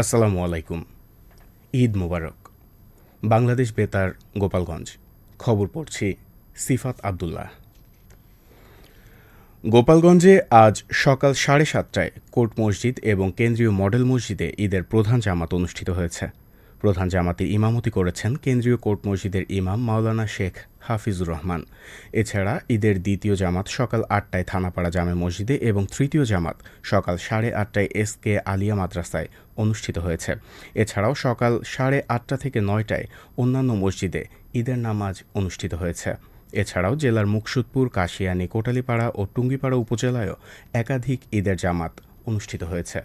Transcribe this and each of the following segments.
আসসালামু আলাইকুম। ঈদ মুবারক। বাংলাদেশ বেতার, গোপালগঞ্জ। খবর পড়ছি সিফাত আবদুল্লাহ। গোপালগঞ্জে আজ সকাল সাড়ে সাতটায় কোর্ট মসজিদ এবং কেন্দ্রীয় মডেল মসজিদে ঈদের প্রধান জামাত অনুষ্ঠিত হয়েছে। প্রধান জামাতে ইমামতি করেছেন কেন্দ্রীয় কোর্ট মসজিদের ইমাম মাওলানা শেখ হাফিজুর রহমান। এছাড়া ঈদের দ্বিতীয় জামাত সকাল আটটায় থানাপাড়া জামে মসজিদে এবং তৃতীয় জামাত সকাল সাড়ে আটটায় এস কে আলিয়া মাদ্রাসায় অনুষ্ঠিত হয়েছে। এছাড়াও সকাল সাড়ে আটটা থেকে নয়টায় অন্যান্য মসজিদে ঈদের নামাজ অনুষ্ঠিত হয়েছে। এছাড়াও জেলার মুকসুদপুর, কাশিয়ানী, কোটালীপাড়া ও টুঙ্গিপাড়া উপজেলায়ও একাধিক ঈদের জামাত অনুষ্ঠিত হয়েছে।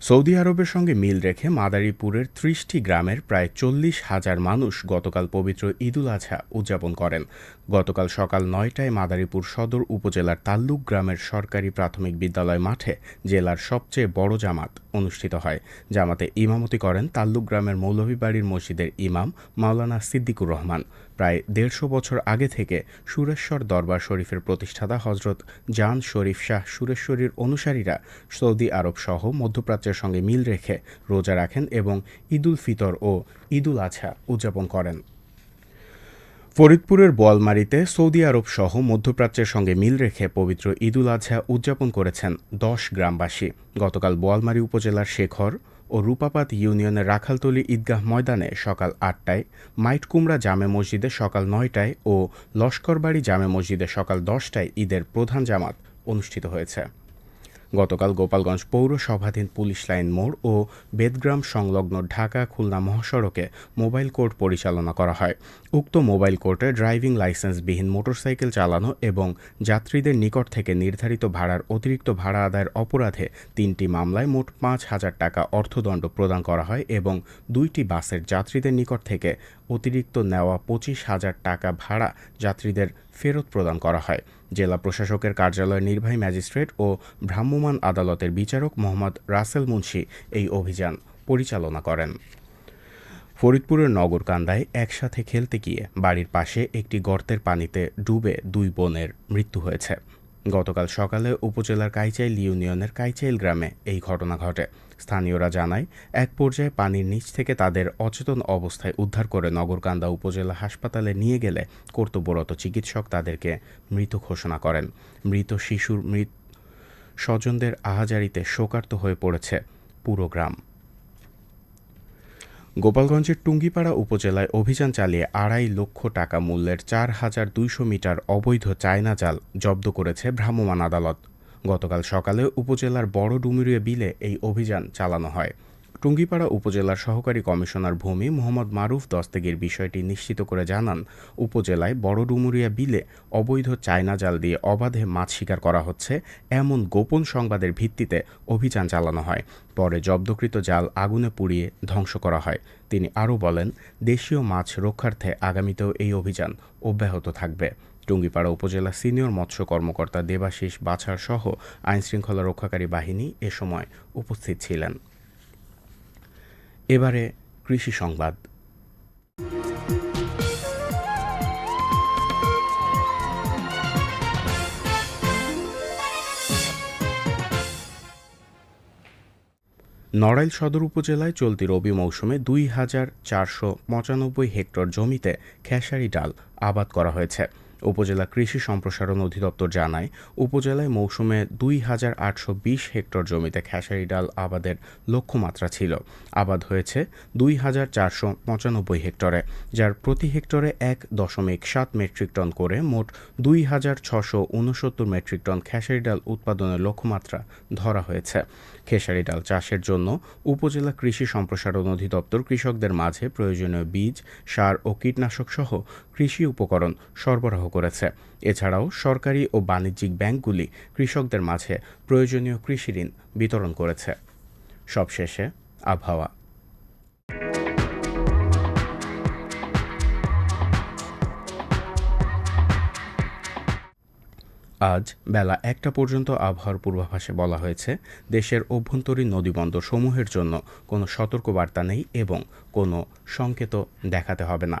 সৌদি আরবের সঙ্গে মিল রেখে মাদারীপুরের ত্রিশটি গ্রামের প্রায় চল্লিশ হাজার মানুষ গতকাল পবিত্র ঈদুল আজহা উদযাপন করেন। গতকাল সকাল নয়টায় মাদারীপুর সদর উপজেলার তাল্লুক গ্রামের সরকারি প্রাথমিক বিদ্যালয় মাঠে জেলার সবচেয়ে বড় জামাত অনুষ্ঠিত হয়। জামাতে ইমামতি করেন তাল্লুক গ্রামের মৌলভীবাড়ির মসজিদের ইমাম মাওলানা সিদ্দিকুর রহমান। প্রায় দেড়শো বছর আগে থেকে সুরেশ্বর দরবার শরীফের প্রতিষ্ঠাতা হজরত জান শরীফ শাহ সুরেশ্বরীর অনুসারীরা সৌদি আরব সহ মধ্যপ্রাচ্যের সঙ্গে মিল রেখে রোজা রাখেন এবং ঈদুল ফিতর ও ঈদুল আজহা উদযাপন করেন। ফরিদপুরের বোয়ালমারিতে সৌদি আরব সহ মধ্যপ্রাচ্যের সঙ্গে মিল রেখে পবিত্র ঈদুল আজহা উদযাপন করেছেন দশ গ্রামবাসী। গতকাল বোয়ালমারী উপজেলার শেখর ও রূপাপাত ইউনিয়নের রাখালতলী ঈদগাহ ময়দানে সকাল আটটায়, মাইটকুমড়া জামে মসজিদে সকাল নয়টায় ও লস্করবাড়ি জামে মসজিদে সকাল দশটায় ঈদের প্রধান জামাত অনুষ্ঠিত হয়েছে। গতকাল গোপালগঞ্জ পৌরসভাধীন পুলিশ লাইন মোড় ও বেদগ্রাম সংলগ্ন ঢাকা খুলনা মহাসড়কে মোবাইল কোর্ট পরিচালনা করা হয়। উক্ত মোবাইল কোর্টে ড্রাইভিং লাইসেন্সবিহীন মোটরসাইকেল চালানো এবং যাত্রীদের নিকট থেকে নির্ধারিত ভাড়ার অতিরিক্ত ভাড়া আদায়ের অপরাধে তিনটি মামলায় মোট পাঁচ হাজার টাকা অর্থদণ্ড প্রদান করা হয় এবং দুইটি বাসের যাত্রীদের নিকট থেকে অতিরিক্ত নেওয়া পঁচিশ হাজার টাকা ভাড়া যাত্রীদের ফেরত প্রদান করা হয়। জেলা প্রশাসকের কার্যালয়ের নির্বাহী ম্যাজিস্ট্রেট ও ভ্রাম্যমাণ আদালতের বিচারক মোহাম্মদ রাসেল মুন্সি এই অভিযান পরিচালনা করেন। ফরিদপুরের নগরকান্দায় একসাথে খেলতে গিয়ে বাড়ির পাশে একটি গর্তের পানিতে ডুবে দুই বোনের মৃত্যু হয়েছে। গতকাল সকালে উপজেলার কাইচাইল ইউনিয়নের কাইচাইল গ্রামে এই ঘটনা ঘটে। স্থানীয়রা জানায়, এক পর্যায়ে পানির নিচ থেকে তাদের অচেতন অবস্থায় উদ্ধার করে নগরকান্দা উপজেলা হাসপাতালে নিয়ে গেলে কর্তব্যরত চিকিৎসক তাদেরকে মৃত ঘোষণা করেন। মৃত শিশুর মৃত স্বজনদের আহাজারিতে শোকার্ত হয়ে পড়েছে পুরো গ্রাম। গোপালগঞ্জের টুঙ্গিপাড়া উপজেলায় অভিযান চালিয়ে আড়াই লক্ষ টাকা মূল্যের চার হাজার দুইশো মিটার অবৈধ চায়না জাল জব্দ করেছে ভ্রাম্যমাণ আদালত। গতকাল সকালে উপজেলার বড় ডুমুরিয়া বিলে এই অভিযান চালানো হয়। টুঙ্গিপাড়া উপজেলার সহকারী কমিশনার ভূমি মোহাম্মদ মারুফ দস্তেগির বিষয়টি নিশ্চিত করে জানান, উপজেলায় বড় ডুমুরিয়া বিলে অবৈধ চায়না জাল দিয়ে অবাধে মাছ শিকার করা হচ্ছে এমন গোপন সংবাদের ভিত্তিতে অভিযান চালানো হয়। পরে জব্দকৃত জাল আগুনে পুড়িয়ে ধ্বংস করা হয়। তিনি আরও বলেন, দেশীয় মাছ রক্ষার্থে আগামীতেও এই অভিযান অব্যাহত থাকবে। টুঙ্গিপাড়া উপজেলা সিনিয়র মৎস্য কর্মকর্তা দেবাশিস বাছার সহ আইনশৃঙ্খলা রক্ষাকারী বাহিনী এ সময় উপস্থিত ছিলেন। এবারে কৃষি সংবাদ। নড়াইল সদর উপজেলায় চলতি রবি মৌসুমে দুই হাজার চারশো পঁচানব্বই হেক্টর জমিতে খেসারি ডাল আবাদ করা হয়েছে। উপজেলা কৃষি সম্প্রসারণ অধিদপ্তর জানায়, উপজেলায় মৌসুমে দুই হাজার আটশো বিশ হেক্টর জমিতে খেসারি ডাল আবাদের লক্ষ্যমাত্রা ছিল। আবাদ হয়েছে দুই হাজার চারশো পঁচানব্বই হেক্টরে, যার প্রতি হেক্টরে এক দশমিক সাত মেট্রিক টন করে মোট দুই হাজার ছশো উনসত্তর মেট্রিক টন খেসারি ডাল উৎপাদনের লক্ষ্যমাত্রা ধরা হয়েছে। খেসারি ডাল চাষের জন্য উপজেলা কৃষি সম্প্রসারণ অধিদপ্তর কৃষকদের মাঝে প্রয়োজনীয় বীজ, সার ও কীটনাশক সহ কৃষি উপকরণ সরবরাহ করেছে। এছাড়াও সরকারি ও বাণিজ্যিক ব্যাংকগুলি কৃষকদের মাঝে প্রয়োজনীয় কৃষি ঋণ বিতরণ করেছে। সবশেষে আবহাওয়া। আজ বেলা একটা পর্যন্ত আবহাওয়ার পূর্বাভাসে বলা হয়েছে, দেশের অভ্যন্তরীণ নদীবন্দর সমূহের জন্য কোনো সতর্কবার্তা নেই এবং কোনো সংকেত দেখাতে হবে না।